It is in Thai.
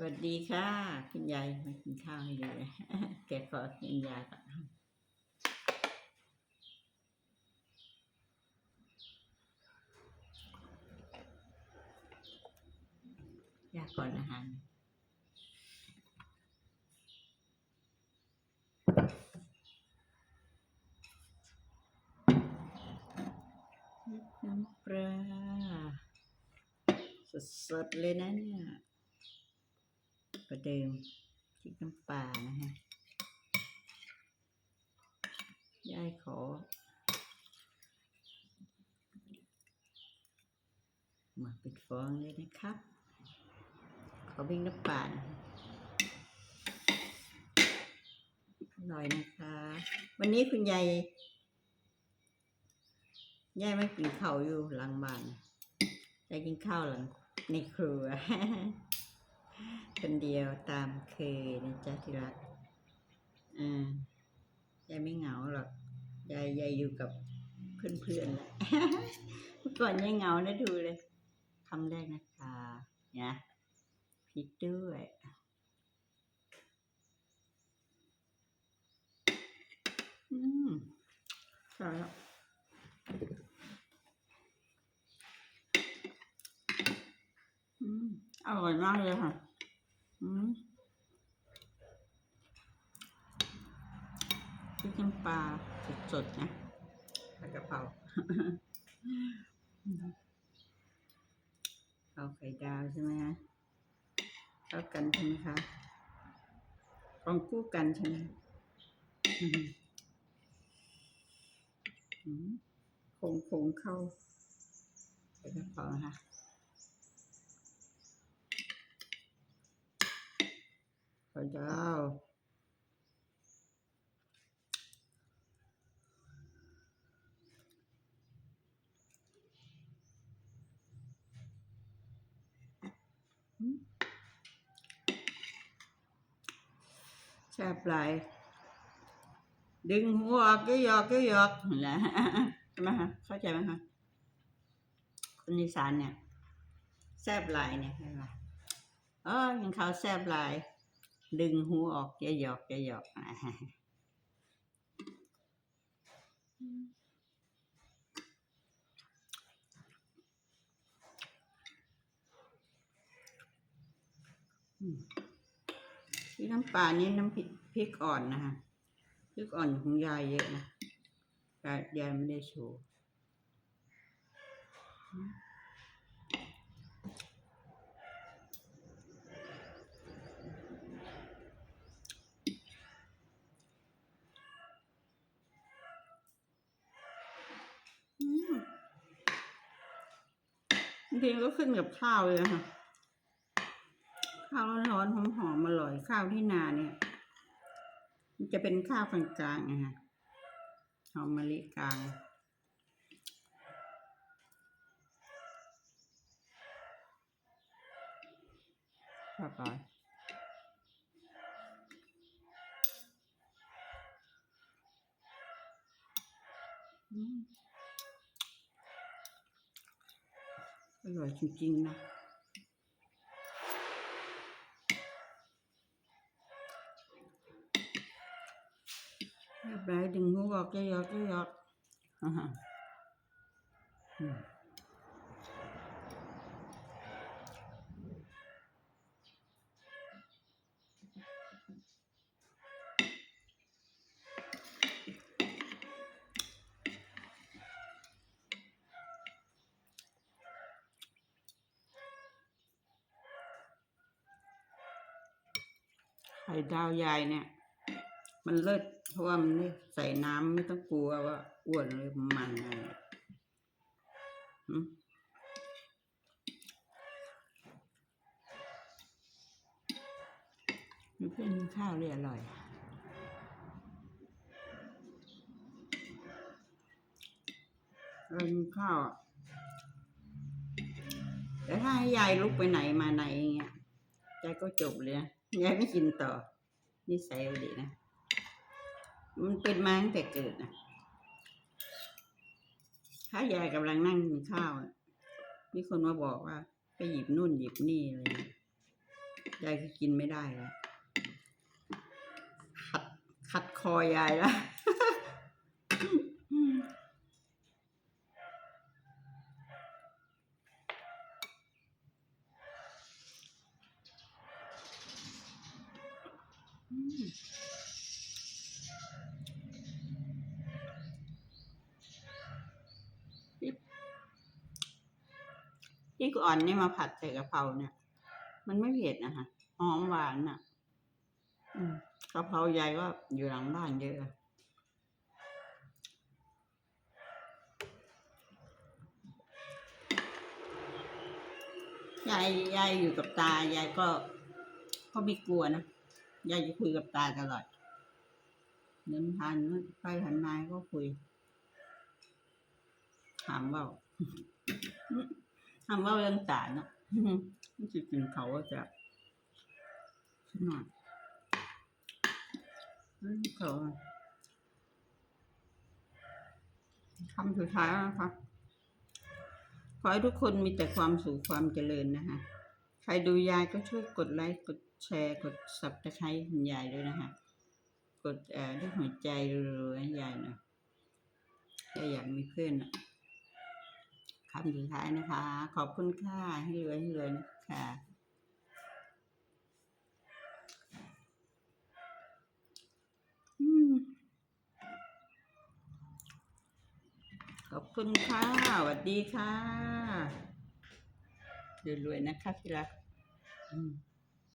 สวัสดีค่ะคุณยายมากินข้าวให้ดูเลยแกขอกินยาก่อนยาก่อนอาหารน้ำปลาสดๆเลยนะเนี่ย ประเดิมพริกน้ำปลานะฮะยายขอมาปิดฟองเลยนะครับ ขอพริกน้ำปลานะอร่อยนะคะ วันนี้คุณยายยายไม่กินข้าวอยู่หลังบ้านยายกินข้าวหลังในครัว คนเดียวตามเคยนะจ๊ะที่รักอ่ายายไม่เหงาหรอกยายยายอยู่กับเพื่อนๆแหละเมื่อก่อนยายเหงานะดูเลยคำแรกนะคะเนี่ยพริกด้วยอืมใช่แล้วอืมอร่อย พริกน้ำปลาสดๆนะผัดกะเพราเอาไข่ดาวใช่ไหมฮะเข้ากันใช่ไหมคะของคู่กันใช่ไหมอืมอืมคงคงเข้าใส่กระเพรานะคะ ข่ดาแซ่บหลายดึงหัวออกก็หยอกก็หยอกนไหมใช่ไหมคะเข้าใจไหมคะคนอีสานเนี่ยแซบหลายเนี่ยเห็นไหมเออยังเขาแซบหลาย ดึงหูออกจะหยอกจะหยอกที่น้ำปลานี่น้ำพริกอ่อนนะคะพริกอ่อนของยายเยอะนะยายไม่ได้โชว์อืมอืม บางก็ขึ้นกับข้าวเลยนะคะข้าวร้อนๆหอมๆอร่อยข้าวที่นาเนี่ย มันจะเป็นข้าวกลางๆนะคะหอมมะลิกลางชอบร้อยอืม อร่อยจริงๆนะเรียบร้อยดึงหัวออกจะหยอกจะหยอกอ่าฮะ ไข่ดาวยายเนี่ย มันเลิศเพราะว่ามันไม่ใส่น้ำไม่ต้องกลัวว่าอ้วนหรือมันอะไรมีเพื่อนกินข้าวเลยอร่อยเรากินข้าวแต่ถ้าให้ยายลุกไปไหนมาไหนอย่างเงี้ยยายก็จบเลยนะ ยายไม่กินต่อนิสัยดีนะ มันเป็นมาตั้งแต่เกิดนะถ้ายายกำลังนั่งกินข้าว มีคนมาบอกว่า ไปหยิบนู่นหยิบนี่อะไรเงี้ยยายก็กินไม่ได้แล้วขัดขัดคอยายแล้ว ที่อ่อนนี่มาผัดใส่กะเพราเนี่ย มันไม่เผ็ดนะคะหอมหวานอะอืมกะเพรายายก็อยู่หลังบ้านเยอะอะยายยายอยู่กับตายายก็ก็ไม่กลัวนะ ยายจะคุยกับตาตลอดเดินผ่านไปผ่านมาก็คุย ถามว่าถามว่าเรื่องตาเนาะมันจะกินเขาจะหน่อยเขาคำสุดท้ายนะคะขอให้ทุกคนมีแต่ความสุขความเจริญนะคะ ใครดูยายก็ช่วยกดไลค์กด แชร์กดสับตะไคร้คุณยายด้วยนะคะ กดเอ่อด้วยหัวใจรัวๆให้ยายหนะยาอยากมีเพื่อนอะคำสุดท้ายนะคะ ขอบคุณค่ะให้รวยให้รวยนะคะขอบคุณค่ะสวัสดีค่ะรวยๆนะคะที่รัก อืม